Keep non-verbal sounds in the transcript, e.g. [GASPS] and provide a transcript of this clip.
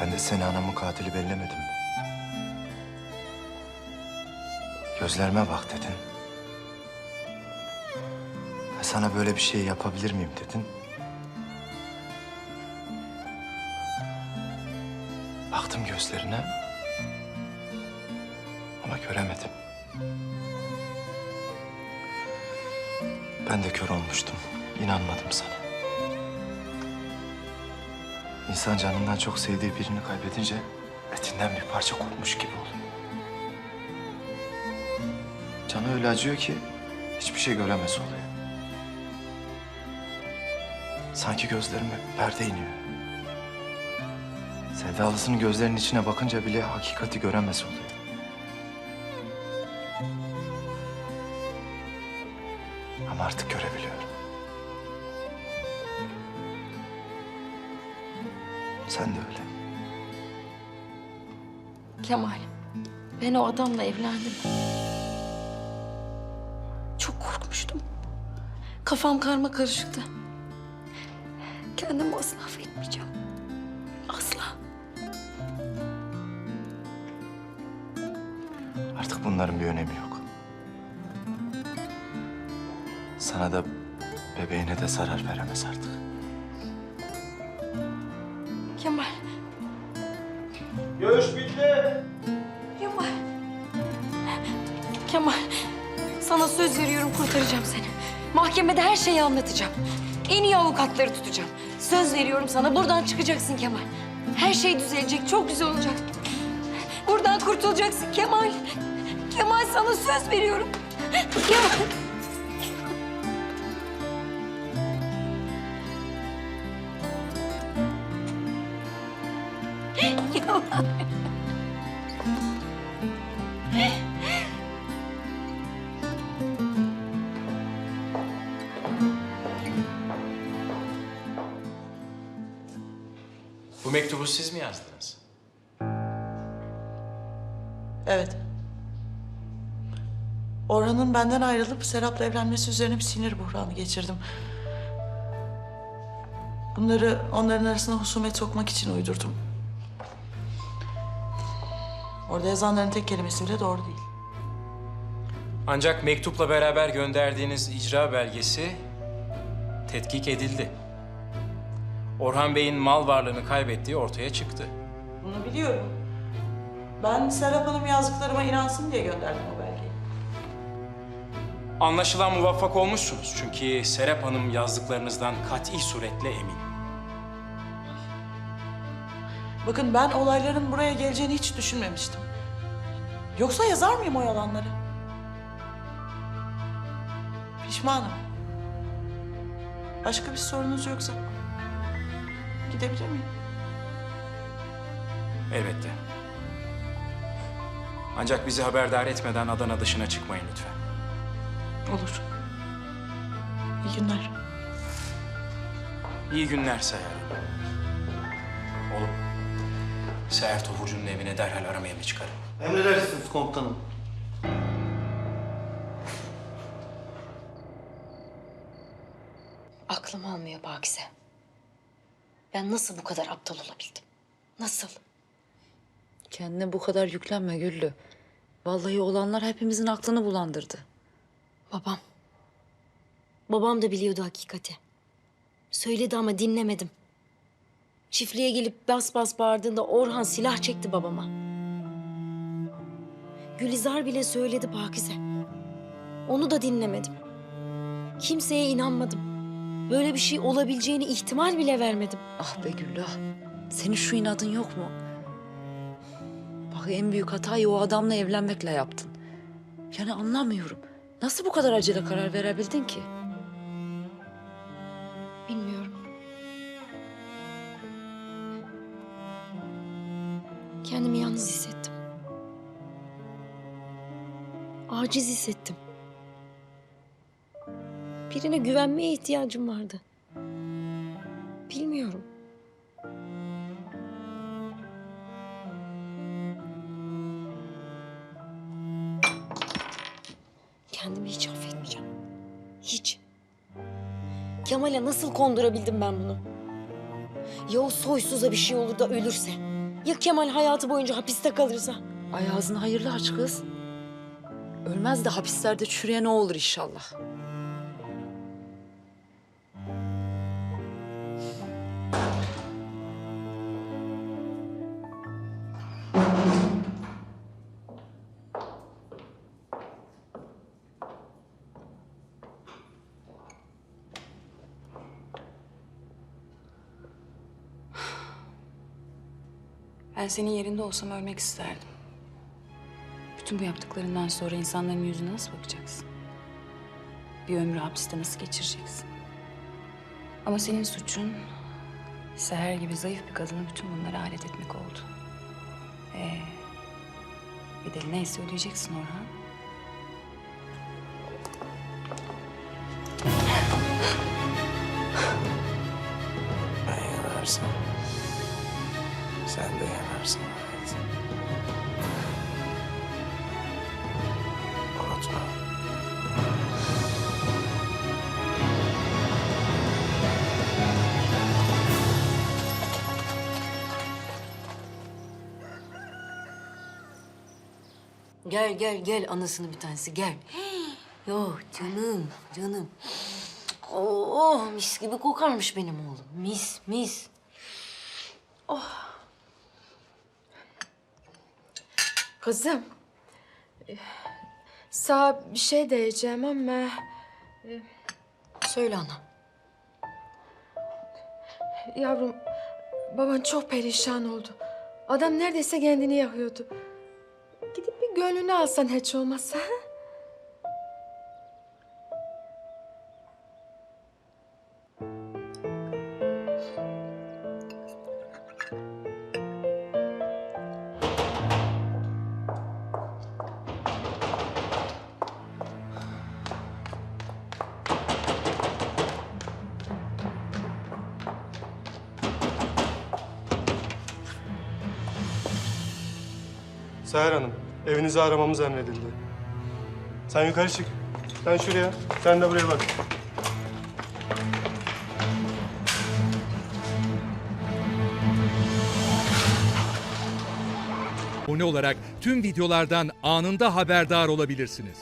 Ben de seni anamın katili bellemedim? Gözlerime bak dedin. Ben sana böyle bir şey yapabilir miyim dedin. Baktım gözlerine. Ama göremedim. Ben de kör olmuştum. İnanmadım sana. İnsan canından çok sevdiği birini kaybedince etinden bir parça kopmuş gibi oluyor. Canı öyle acıyor ki hiçbir şey göremez oluyor. Sanki gözlerime perde iniyor. Sevdalısının gözlerinin içine bakınca bile hakikati göremez oluyor. Ama artık görebiliyorum. Sen de öyle. Kemal, ben o adamla evlendim. Çok korkmuştum. Kafam karma karışıktı. Kendimi asla affetmeyeceğim. Asla. Artık bunların bir önemi yok. Sana da bebeğine de zarar veremez artık. Kemal, Görüş bitti. Kemal. Kemal, sana söz veriyorum kurtaracağım seni. Mahkemede her şeyi anlatacağım. En iyi avukatları tutacağım. Söz veriyorum sana buradan çıkacaksın Kemal. Her şey düzelecek, çok güzel olacak. Buradan kurtulacaksın Kemal. Kemal sana söz veriyorum. Kemal. [LAUGHS] Bu mektubu siz mi yazdınız? Evet. Orhan'ın benden ayrılıp Serap'la evlenmesi üzerine bir sinir buhranı geçirdim. Bunları onların arasına husumet sokmak için uydurdum. Orada yazanların tek kelimesi bile doğru değil. Ancak mektupla beraber gönderdiğiniz icra belgesi tetkik edildi. Orhan Bey'in mal varlığını kaybettiği ortaya çıktı. Bunu biliyorum. Ben Serap Hanım yazdıklarıma inansın diye gönderdim o belgeyi. Anlaşılan muvaffak olmuşsunuz çünkü Serap Hanım yazdıklarınızdan kat'i suretle emin. Bakın ben olayların buraya geleceğini hiç düşünmemiştim. Yoksa yazar mıyım o yalanları? Pişmanım. Başka bir sorunuz yoksa gidebilir miyim? Elbette. Ancak bizi haberdar etmeden Adana dışına çıkmayın lütfen. Olur. İyi günler. İyi günler Seher Hanım. Oğlum, Seher Tohurcu'nun evine derhal aramaya mı çıkarın? Emredersiniz komutanım. Aklım almıyor Pakize. Ben nasıl bu kadar aptal olabildim? Nasıl? Kendine bu kadar yüklenme Güllü. Vallahi olanlar hepimizin aklını bulandırdı. Babam. Babam da biliyordu hakikati. Söyledi ama dinlemedim. Çiftliğe gelip bas bas bağırdığında Orhan silah çekti babama. Gülizar bile söyledi Pakize. Onu da dinlemedim. Kimseye inanmadım. Böyle bir şey olabileceğini ihtimal bile vermedim. Ah be Güllü ah. Senin şu inadın yok mu? Bak en büyük hatayı o adamla evlenmekle yaptın. Yani anlamıyorum. Nasıl bu kadar acele karar verebildin ki? Bilmiyorum. Kendimi yalnız hissettim. Aciz hissettim. Birine güvenmeye ihtiyacım vardı. Bilmiyorum. Kendimi hiç affetmeyeceğim. Hiç. Kemal'e nasıl kondurabildim ben bunu? Ya o soysuza bir şey olur da ölürse? Ya Kemal hayatı boyunca hapiste kalırsa? Ay ağzını hayırlı aç kız. Ölmez de hapislerde çürüye ne olur inşallah. Ben senin yerinde olsam ölmek isterdim. Bütün bu yaptıklarından sonra insanların yüzüne nasıl bakacaksın? Bir ömrü hapiste nasıl geçireceksin? Ama senin suçun Seher gibi zayıf bir kadını bütün bunlara alet etmek oldu. Ee, bedeli neyse ödeyeceksin Orhan. Ben yanarsam sen de yanarsın hayatım. Unutma. Gel gel gel anasını bir tanesi gel. [GASPS] Yok canım canım. Oh mis gibi kokarmış benim oğlum. Mis mis. Kızım. e, Sağ bir şey diyeceğim ama Söyle ana. yavrum baban çok perişan oldu. Adam neredeyse kendini yakıyordu. Gidip bir gönlünü alsan hiç olmazsa. Seher Hanım, evinizi aramamız emredildi. Sen yukarı çık. Sen şuraya, sen de buraya bak. abone olarak tüm videolardan anında haberdar olabilirsiniz.